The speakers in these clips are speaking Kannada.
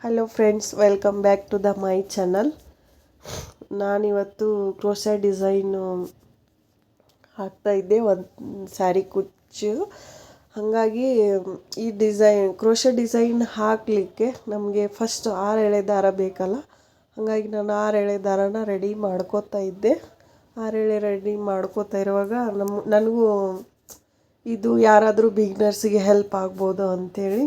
Hello friends welcome back to the my channel ನಾನಿವತ್ತು ಕ್ರೋಸೆ ಡಿಸೈನು ಹಾಕ್ತಾಯಿದ್ದೆ ಒಂದು ಸ್ಯಾರಿ ಕುಚ್ಚು. ಹಾಗಾಗಿ ಈ ಡಿಸೈನ್ ಕ್ರೋಶೆ ಡಿಸೈನ್ ಹಾಕಲಿಕ್ಕೆ ನಮಗೆ ಫಸ್ಟ್ ಆರು ಎಳೆ ದಾರ ಬೇಕಲ್ಲ. ಹಾಗಾಗಿ ನಾನು ಆರು ಎಳೆ ದಾರನ ರೆಡಿ ಮಾಡ್ಕೋತಾ ಇದ್ದೆ. ಆರು ಎಳೆ ರೆಡಿ ಮಾಡ್ಕೋತಾ ಇರುವಾಗ ನಮ್ಮ ನನಗೂ ಇದು ಯಾರಾದರೂ ಬಿಗ್ನರ್ಸಿಗೆ ಹೆಲ್ಪ್ ಆಗ್ಬೋದು ಅಂಥೇಳಿ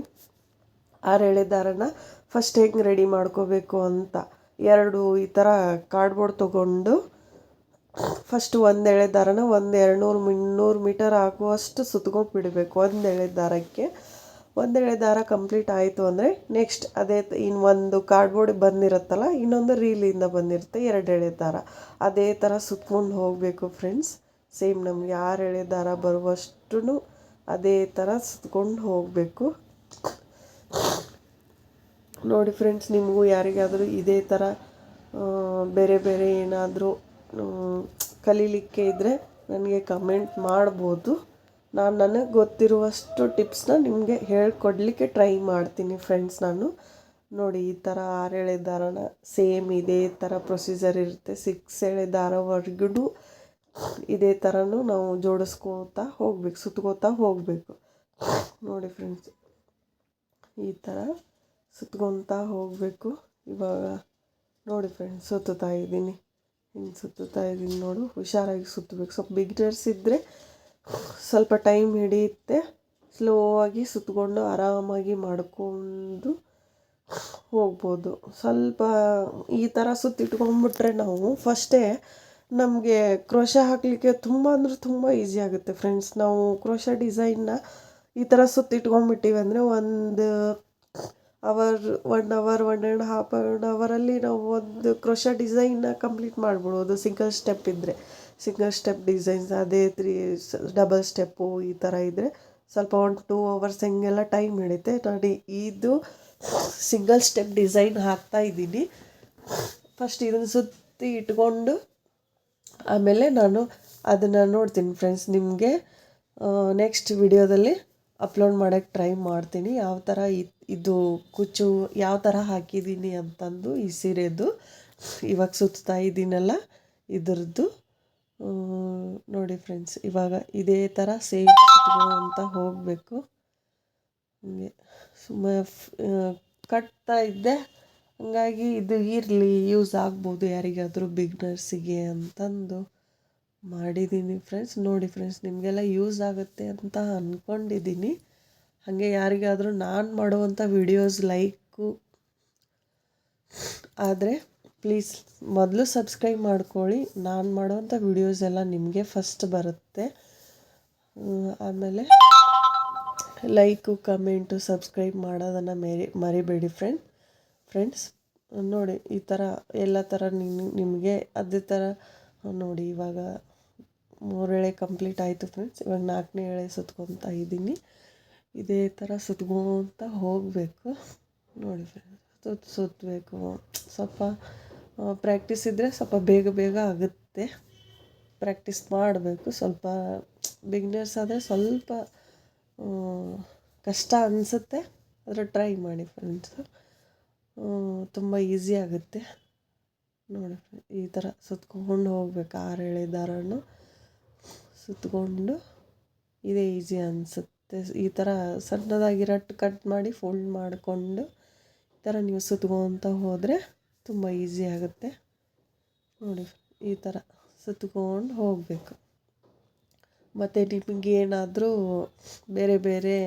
ಆರು ಎಳೆ ದಾರನ ಫಸ್ಟ್ ಹೆಂಗೆ ರೆಡಿ ಮಾಡ್ಕೋಬೇಕು ಅಂತ. ಎರಡು ಈ ಥರ ಕಾರ್ಡ್ಬೋರ್ಡ್ ತೊಗೊಂಡು ಫಸ್ಟ್ ಒಂದು ಎಳೆ ದಾರನ ಒಂದು ಎರಡು ನೂರು ಮುನ್ನೂರು ಮೀಟರ್ ಹಾಕುವಷ್ಟು ಸುತ್ಕೊಂಡ್ಬಿಡಬೇಕು ಒಂದು ಎಳೆ ದಾರಕ್ಕೆ ಒಂದು ಎಳೆ ದಾರ ಕಂಪ್ಲೀಟ್ ಆಯಿತು ಅಂದರೆ ನೆಕ್ಸ್ಟ್ ಅದೇ ಇನ್ನು ಒಂದು ಕಾರ್ಡ್ಬೋರ್ಡ್ ಬಂದಿರುತ್ತಲ್ಲ, ಇನ್ನೊಂದು ರೀಲಿಂದ ಬಂದಿರುತ್ತೆ ಎರಡು ಎಳೆ ದಾರ ಅದೇ ಥರ ಸುತ್ಕೊಂಡು ಹೋಗಬೇಕು ಫ್ರೆಂಡ್ಸ್ ಸೇಮ್ ನಮಗೆ ಆರು ಎಳೆ ದಾರ ಬರುವಷ್ಟು ಅದೇ ಥರ ಸುತ್ಕೊಂಡು ಹೋಗಬೇಕು. ನೋಡಿ ಫ್ರೆಂಡ್ಸ್ ನಿಮಗೂ ಯಾರಿಗಾದರೂ ಇದೇ ಥರ ಬೇರೆ ಬೇರೆ ಏನಾದರೂ ಕಲೀಲಿಕ್ಕೆ ಇದ್ದರೆ ನನಗೆ ಕಮೆಂಟ್ ಮಾಡ್ಬೋದು. ನಾನು ನನಗೆ ಗೊತ್ತಿರುವಷ್ಟು ಟಿಪ್ಸ್ನ ನಿಮಗೆ ಹೇಳ್ಕೊಡ್ಲಿಕ್ಕೆ ಟ್ರೈ ಮಾಡ್ತೀನಿ ಫ್ರೆಂಡ್ಸ್ ನಾನು. ನೋಡಿ, ಈ ಥರ ಆರು ಎಳೆ ದಾರನ ಸೇಮ್ ಇದೇ ಥರ ಪ್ರೊಸೀಜರ್ ಇರುತ್ತೆ. ಸಿಕ್ಸ್ ಎಳೆ ದಾರವರೆಗೂ ಇದೇ ಥರನೂ ನಾವು ಜೋಡಿಸ್ಕೋತಾ ಹೋಗ್ಬೇಕು, ಸುತ್ಕೋತಾ ಹೋಗಬೇಕು. ನೋಡಿ ಫ್ರೆಂಡ್ಸ್ ಈ ಥರ ಸುತ್ಕೊತಾ ಹೋಗಬೇಕು. ಇವಾಗ ನೋಡಿ ಫ್ರೆಂಡ್ಸ್ ಸುತ್ತುತ್ತಾ ಇದ್ದೀನಿ. ಹಿಂಗೆ ಸುತ್ತುತ್ತಾ ಇದ್ದೀನಿ ನೋಡು, ಹುಷಾರಾಗಿ ಸುತ್ತಬೇಕು. ಸ್ವಲ್ಪ ಬಿಗ್ನರ್ಸ್ ಇದ್ದರೆ ಸ್ವಲ್ಪ ಟೈಮ್ ಹಿಡಿಯುತ್ತೆ. ಸ್ಲೋ ಆಗಿ ಸುತ್ತಕೊಂಡು ಆರಾಮಾಗಿ ಮಾಡಿಕೊಂಡು ಹೋಗ್ಬೋದು. ಸ್ವಲ್ಪ ಈ ಥರ ಸುತ್ತಿಟ್ಕೊಂಡ್ಬಿಟ್ರೆ ನಾವು ಫಸ್ಟೇ ನಮಗೆ ಕ್ರೋಶ ಹಾಕಲಿಕ್ಕೆ ತುಂಬ ಅಂದರೆ ತುಂಬ ಈಸಿ ಆಗುತ್ತೆ ಫ್ರೆಂಡ್ಸ್ ನಾವು ಕ್ರೋಶ ಡಿಸೈನ್ನ ಈ ಥರ ಸುತ್ತಿಟ್ಕೊಂಡ್ಬಿಟ್ಟಿವಿ ಅಂದರೆ ಒಂದು hour one hour one and half one ಅವರಲ್ಲಿ ನಾವು ಒಂದು ಕ್ರೋಶ ಡಿಸೈನ್ನ ಕಂಪ್ಲೀಟ್ ಮಾಡ್ಬಿಡ್ಬೋದು ಸಿಂಗಲ್ ಸ್ಟೆಪ್ ಇದ್ದರೆ ಸಿಂಗಲ್ ಸ್ಟೆಪ್ ಡಿಸೈನ್ಸ್ ಅದೇ ತ್ರೀ ಡಬಲ್ ಸ್ಟೆಪ್ಪು ಈ ಥರ ಇದ್ದರೆ ಸ್ವಲ್ಪ ಒನ್ ಟೂ ಅವರ್ಸ್ ಹೆಂಗೆಲ್ಲ ಟೈಮ್ ಹಿಡಿತೆ ನೋಡಿ, ಇದು ಸಿಂಗಲ್ ಸ್ಟೆಪ್ ಡಿಸೈನ್ ಹಾಕ್ತಾ ಇದ್ದೀನಿ. ಫಸ್ಟ್ ಇದನ್ನು ಸುತ್ತಿ ಇಟ್ಕೊಂಡು ಆಮೇಲೆ ನಾನು ಅದನ್ನು ನೋಡ್ತೀನಿ ಫ್ರೆಂಡ್ಸ್ ನಿಮಗೆ. ನೆಕ್ಸ್ಟ್ ವಿಡಿಯೋದಲ್ಲಿ ಅಪ್ಲೋಡ್ ಮಾಡೋಕ್ಕೆ ಟ್ರೈ ಮಾಡ್ತೀನಿ. ಯಾವ ಥರ ಇದು ಕುಚ್ಚು ಯಾವ ಥರ ಹಾಕಿದ್ದೀನಿ ಅಂತಂದು ಈ ಸೀರೆದು. ಇವಾಗ ಸುತ್ತಾ ಇದ್ದೀನಲ್ಲ ಇದ್ರದ್ದು. ನೋಡಿ ಫ್ರೆಂಡ್ಸ್ ಇವಾಗ ಇದೇ ಥರ ಸೇಮ್ ಅಂತ ಹೋಗಬೇಕು. ಹಂಗೆ ಸುಮ್ಮ ಕಟ್ತಾ ಇದ್ದೆ. ಹಂಗಾಗಿ ಇದು ಇರಲಿ ಯೂಸ್ ಆಗ್ಬೋದು ಯಾರಿಗಾದರೂ ಬಿಗ್ನರ್ಸಿಗೆ ಅಂತಂದು. ಮಾಡಿದ್ದೀನಿ ಫ್ರೆಂಡ್ಸ್ ನೋಡಿ ಫ್ರೆಂಡ್ಸ್ ನಿಮಗೆಲ್ಲ ಯೂಸ್ ಆಗುತ್ತೆ ಅಂತ ಅಂದ್ಕೊಂಡಿದ್ದೀನಿ ಹಾಗೆ ಯಾರಿಗಾದರೂ ನಾನು ಮಾಡುವಂಥ ವಿಡಿಯೋಸ್ ಲೈಕು ಆದರೆ ಪ್ಲೀಸ್ ಮೊದಲು ಸಬ್ಸ್ಕ್ರೈಬ್ ಮಾಡ್ಕೊಳ್ಳಿ. ನಾನು ಮಾಡುವಂಥ ವಿಡಿಯೋಸ್ ಎಲ್ಲ ನಿಮಗೆ ಫಸ್ಟ್ ಬರುತ್ತೆ. ಆಮೇಲೆ ಲೈಕು ಕಮೆಂಟು ಸಬ್ಸ್ಕ್ರೈಬ್ ಮಾಡೋದನ್ನು ಮೇರಿ, ಮರಿಬೇಡಿ ಫ್ರೆಂಡ್ ಫ್ರೆಂಡ್ಸ್ ನೋಡಿ ಈ ಥರ ಎಲ್ಲ ಥರ ನಿಮಗೆ ಅದೇ ಥರ ನೋಡಿ ಇವಾಗ ಮೂರು ಎಳೆ ಕಂಪ್ಲೀಟ್ ಆಯಿತು ಫ್ರೆಂಡ್ಸ್ ಇವಾಗ ನಾಲ್ಕನೇ ಎಳೆ ಸುತ್ಕೊತಾ ಇದ್ದೀನಿ. ಇದೇ ಥರ ಸುತ್ಕೊತ ಹೋಗಬೇಕು. ನೋಡಿ ಫ್ರೆಂಡ್ಸ್ ಸುತ್ತ ಸುತ್ತಬೇಕು ಸ್ವಲ್ಪ ಪ್ರ್ಯಾಕ್ಟೀಸ್ ಇದ್ದರೆ ಸ್ವಲ್ಪ ಬೇಗ ಬೇಗ ಆಗುತ್ತೆ. ಪ್ರ್ಯಾಕ್ಟೀಸ್ ಮಾಡಬೇಕು. ಸ್ವಲ್ಪ ಬಿಗ್ನರ್ಸ್ ಆದರೆ ಸ್ವಲ್ಪ ಕಷ್ಟ ಅನಿಸುತ್ತೆ. ಆದರೆ ಟ್ರೈ ಮಾಡಿ ಫ್ರೆಂಡ್ಸ್ ತುಂಬ ಈಸಿ ಆಗುತ್ತೆ. ನೋಡಿ ಈ ಥರ ಸುತ್ಕೊಂಡು ಹೋಗ್ಬೇಕು. ಆರು ಎಳೆ ದಾರನು ಸುತ್ತಕೊಂಡು ಇದೇ ಈಸಿ ಅನಿಸುತ್ತೆ. ಈ ಥರ ಸಣ್ಣದಾಗಿ ರಟ್ಟು ಕಟ್ ಮಾಡಿ ಫೋಲ್ಡ್ ಮಾಡಿಕೊಂಡು ಈ ಥರ ನೀವು ಸುತ್ಕೊತ ಹೋದರೆ ತುಂಬ ಈಸಿ ಆಗುತ್ತೆ. ನೋಡಿ ಈ ಥರ ಸುತ್ಕೊಂಡು ಹೋಗಬೇಕು. ಮತ್ತು ನಿಮಗೇನಾದರೂ ಬೇರೆ ಬೇರೆ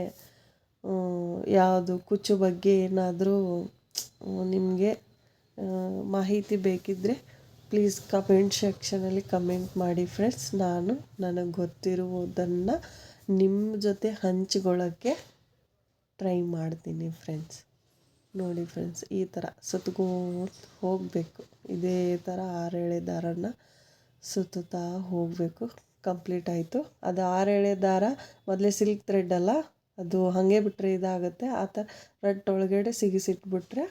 ಯಾವುದು ಕುಚ್ಚು ಬಗ್ಗೆ ಏನಾದರೂ ನಿಮಗೆ ಮಾಹಿತಿ ಬೇಕಿದ್ದರೆ ಪ್ಲೀಸ್ ಕಮೆಂಟ್ ಸೆಕ್ಷನಲ್ಲಿ ಕಮೆಂಟ್ ಮಾಡಿ ಫ್ರೆಂಡ್ಸ್ ನಾನು ನನಗೆ ಗೊತ್ತಿರುವುದನ್ನು ನಿಮ್ಮ ಜೊತೆ ಹಂಚ್ಕೊಳ್ಳೋಕ್ಕೆ ಟ್ರೈ ಮಾಡ್ತೀನಿ ಫ್ರೆಂಡ್ಸ್ ನೋಡಿ ಫ್ರೆಂಡ್ಸ್ ಈ ಥರ ಸುತ್ಕೊಂಡು ಹೋಗಬೇಕು. ಇದೇ ಥರ ಆರೆಳೆ ದಾರನ ಸುತ್ತುತ್ತಾ ಹೋಗಬೇಕು. ಕಂಪ್ಲೀಟ್ ಆಯಿತು. ಅದು ಆರೇಳೆ ದಾರ ಮೊದಲೇ ಸಿಲ್ಕ್ ಥ್ರೆಡ್ ಅಲ್ಲ? ಅದು ಹಾಗೆ ಬಿಟ್ಟರೆ ಇದಾಗುತ್ತೆ. ಆ ಥರ ರಟ್ಟು ಒಳಗಡೆ ಸಿಗಿಸಿಟ್ಬಿಟ್ರೆ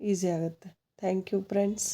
ಈಸಿ ಆಗುತ್ತೆ. Thank you friends